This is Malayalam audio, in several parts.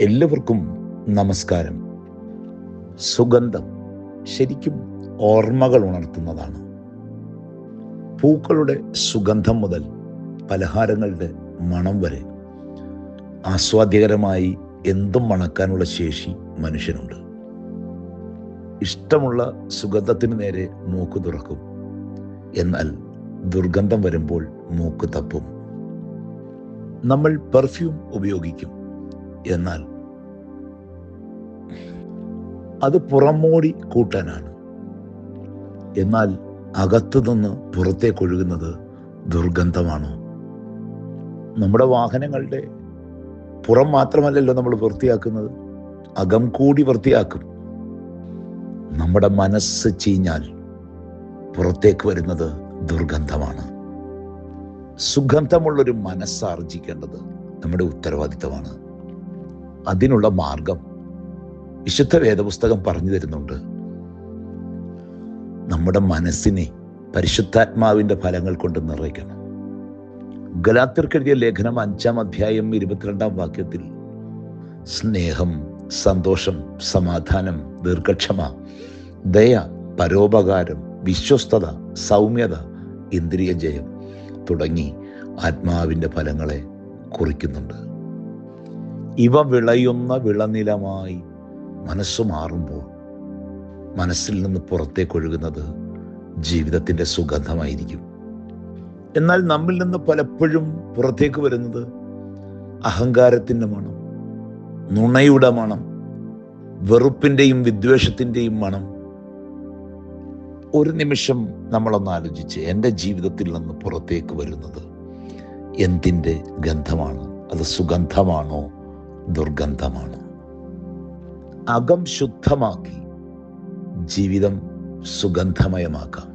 എല്ലാവർക്കും നമസ്കാരം. സുഗന്ധം ശരിക്കും ഓർമ്മകൾ ഉണർത്തുന്നതാണ്. പൂക്കളുടെ സുഗന്ധം മുതൽ പലഹാരങ്ങളുടെ മണം വരെ ആസ്വാദ്യകരമായി എന്തും മണക്കാനുള്ള ശേഷി മനുഷ്യനുണ്ട്. ഇഷ്ടമുള്ള സുഗന്ധത്തിന് നേരെ മൂക്ക് തുറക്കും. എന്നാൽ ദുർഗന്ധം വരുമ്പോൾ മൂക്ക് തപ്പും. നമ്മൾ പെർഫ്യൂം ഉപയോഗിക്കും. എന്നാൽ അത് പുറമോടി കൂട്ടാനാണ്. എന്നാൽ അകത്തു നിന്ന് പുറത്തേക്ക് ഒഴുകുന്നത് ദുർഗന്ധമാണോ. നമ്മുടെ വാഹനങ്ങളുടെ പുറം മാത്രമല്ലല്ലോ നമ്മൾ വൃത്തിയാക്കുന്നത്. അകം കൂടി വൃത്തിയാക്കും. നമ്മുടെ മനസ്സ് ചീഞ്ഞാൽ പുറത്തേക്ക് വരുന്നത് ദുർഗന്ധമാണ്. സുഗന്ധമുള്ളൊരു മനസ്സാർജിക്കേണ്ടത് നമ്മുടെ ഉത്തരവാദിത്തമാണ്. അതിനുള്ള മാർഗം വിശുദ്ധ വേദപുസ്തകം പറഞ്ഞു തരുന്നുണ്ട്. നമ്മുടെ മനസ്സിനെ പരിശുദ്ധാത്മാവിന്റെ ഫലങ്ങൾ കൊണ്ട് നിറയ്ക്കണം. ഗലാത്തിർക്കെഴുതിയ ലേഖനം അഞ്ചാം അധ്യായം ഇരുപത്തിരണ്ടാം വാക്യത്തിൽ സ്നേഹം സന്തോഷം സമാധാനം ദീർഘക്ഷമ ദയ പരോപകാരം വിശ്വസ്തത സൗമ്യത ഇന്ദ്രിയ ജയം തുടങ്ങി ആത്മാവിന്റെ ഫലങ്ങളെ കുറിക്കുന്നുണ്ട്. ഇവ വിളയുന്ന വിളനിലമായി മനസ്സ് മാറുമ്പോൾ മനസ്സിൽ നിന്ന് പുറത്തേക്ക് ഒഴുകുന്നത് ജീവിതത്തിന്റെ സുഗന്ധമായിരിക്കും. എന്നാൽ നമ്മിൽ നിന്ന് പലപ്പോഴും പുറത്തേക്ക് വരുന്നത് അഹങ്കാരത്തിന്റെ മണം നുണയുടെ മണം വെറുപ്പിന്റെയും വിദ്വേഷത്തിന്റെയും മണം. ഒരു നിമിഷം നമ്മളൊന്ന് ആലോചിച്ച് എന്റെ ജീവിതത്തിൽ നിന്ന് പുറത്തേക്ക് വരുന്നത് എന്തിന്റെ ഗന്ധമാണ്? അത് സുഗന്ധമാണോ? ദുർഗന്ധമാണോ. അകം ശുദ്ധമാക്കി ജീവിതം സുഗന്ധമയമാക്കാം.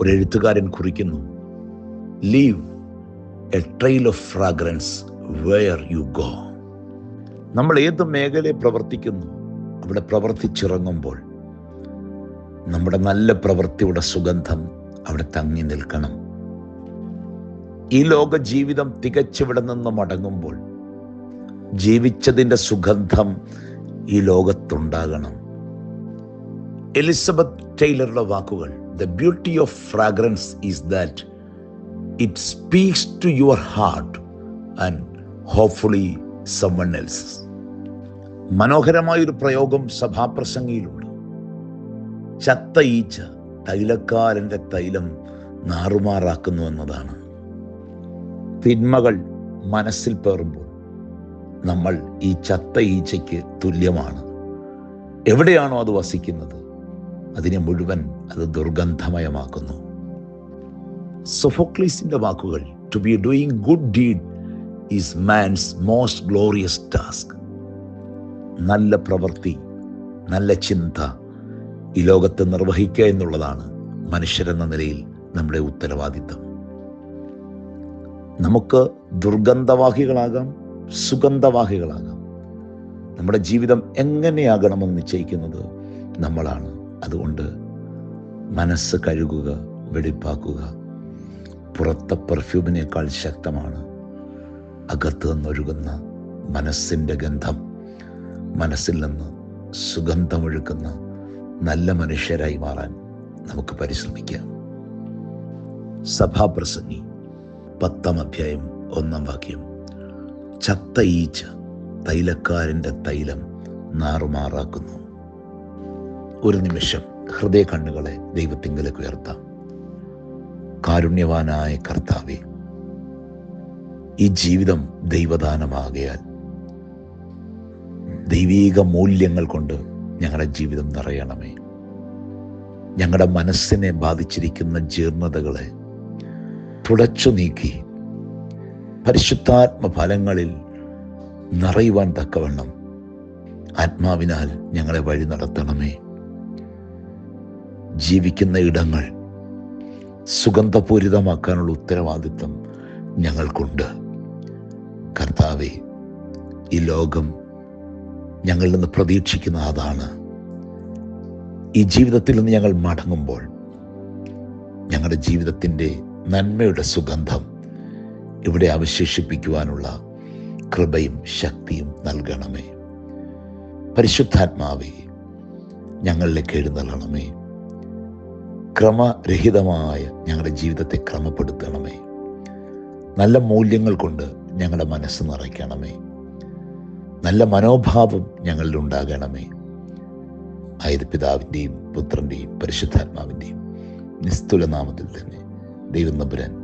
ഒരു എഴുത്തുകാരൻ കുറിക്കുന്നു leave a trail of fragrance where you go നമ്മൾ ഏത് മേഖലയിൽ പ്രവർത്തിക്കുന്നു അവിടെ പ്രവർത്തിച്ചിറങ്ങുമ്പോൾ നമ്മുടെ നല്ല പ്രവൃത്തിയുടെ സുഗന്ധം അവിടെ തങ്ങി നിൽക്കണം. ഈ ലോക ജീവിതം തികച്ചിവിടെ നിന്ന് മടങ്ങുമ്പോൾ ജീവിച്ചതിന്റെ സുഗന്ധം ഈ ലോകത്തുണ്ടാകണം. എലിസബത്ത് ടൈലറുടെ വാക്കുകൾ the beauty of fragrance is that it speaks to your heart and hopefully someone else മനോഹരമായൊരു പ്രയോഗം സഭാപ്രസംഗിയിലുണ്ട്. ചത്ത ഈച്ച തൈലക്കാരന്റെ തൈലം നാറുമാറാക്കുന്നു എന്നതാണ്. തിന്മകൾ മനസ്സിൽ പേറുമ്പോൾ നമ്മൾ ഈ ചത്ത ഈച്ചയ്ക്ക് തുല്യമാണ്. എവിടെയാണോ അത് വസിക്കുന്നത്? അതിനെ മുഴുവൻ അത് ദുർഗന്ധമയമാക്കുന്നു. സൊഫോക്ലീസിന്റെ വാക്കുകൾ to be doing good deed is man's most glorious task നല്ല പ്രവൃത്തി നല്ല ചിന്ത ഈ ലോകത്ത് നിർവഹിക്കുക എന്നുള്ളതാണ് മനുഷ്യരെന്ന നിലയിൽ നമ്മുടെ ഉത്തരവാദിത്തം. നമുക്ക് ദുർഗന്ധവാഹികളാകാം സുഗന്ധവാഹികളാകാം. നമ്മുടെ ജീവിതം എങ്ങനെയാകണമെന്ന് നിശ്ചയിക്കുന്നത് നമ്മളാണ്. അതുകൊണ്ട് മനസ്സ് കഴുകുക വെടിപ്പാക്കുക. പുറത്തെ പെർഫ്യൂമിനേക്കാൾ ശക്തമാണ്. അകത്ത് നിന്നൊഴുകുന്ന മനസ്സിന്റെ ഗന്ധം. മനസ്സിൽ നിന്ന് സുഗന്ധമൊഴുക്കുന്ന നല്ല മനുഷ്യരായി മാറാൻ നമുക്ക് പരിശ്രമിക്കാം. സഭാപ്രസംഗി പത്താം അധ്യായം ഒന്നാം വാക്യം. ചത്ത ഈച്ച തൈലക്കാരന്റെ തൈലം നാറുമാറാക്കുന്നു. ഒരു നിമിഷം ഹൃദയ കണ്ണുകളെ ദൈവത്തിങ്കലേക്ക് ഉയർത്താം. കാരുണ്യവാനായ കർത്താവെ ഈ ജീവിതം ദൈവദാനമാകയാൽ ദൈവീക മൂല്യങ്ങൾ കൊണ്ട് ഞങ്ങളുടെ ജീവിതം നിറയണമേ. ഞങ്ങളുടെ മനസ്സിനെ ബാധിച്ചിരിക്കുന്ന ജീർണതകളെ തുടച്ചു നീക്കി പരിശുദ്ധാത്മ ഫലങ്ങളിൽ നിറയുവാൻ തക്കവണ്ണം ആത്മാവിനാൽ ഞങ്ങളെ വഴി നടത്തണമേ. ജീവിക്കുന്ന ഇടങ്ങൾ സുഗന്ധപൂരിതമാക്കാനുള്ള ഉത്തരവാദിത്വം ഞങ്ങൾക്കുണ്ട്. കർത്താവെ ഈ ലോകം ഞങ്ങളിൽ നിന്ന് പ്രതീക്ഷിക്കുന്ന അതാണ്. ഈ ജീവിതത്തിൽ നിന്ന് ഞങ്ങൾ മടങ്ങുമ്പോൾ ഞങ്ങളുടെ ജീവിതത്തിന്റെ നന്മയുടെ സുഗന്ധം ഇവിടെ അവശേഷിപ്പിക്കുവാനുള്ള കൃപയും ശക്തിയും നൽകണമേ. പരിശുദ്ധാത്മാവേ ഞങ്ങളിലേക്ക് എഴുന്നള്ളണമേ ക്രമരഹിതമായ ഞങ്ങളുടെ ജീവിതത്തെ ക്രമപ്പെടുത്തണമേ. നല്ല മൂല്യങ്ങൾ കൊണ്ട് ഞങ്ങളുടെ മനസ്സ് നിറയ്ക്കണമേ. നല്ല മനോഭാവം ഞങ്ങളിൽ ഉണ്ടാകണമേ. ആയത് പിതാവിന്റെയും പുത്രന്റെയും പരിശുദ്ധാത്മാവിന്റെയും നിസ്തുല നാമത്തിൽ തന്നെ ദൈവം നമ്പുരാൻ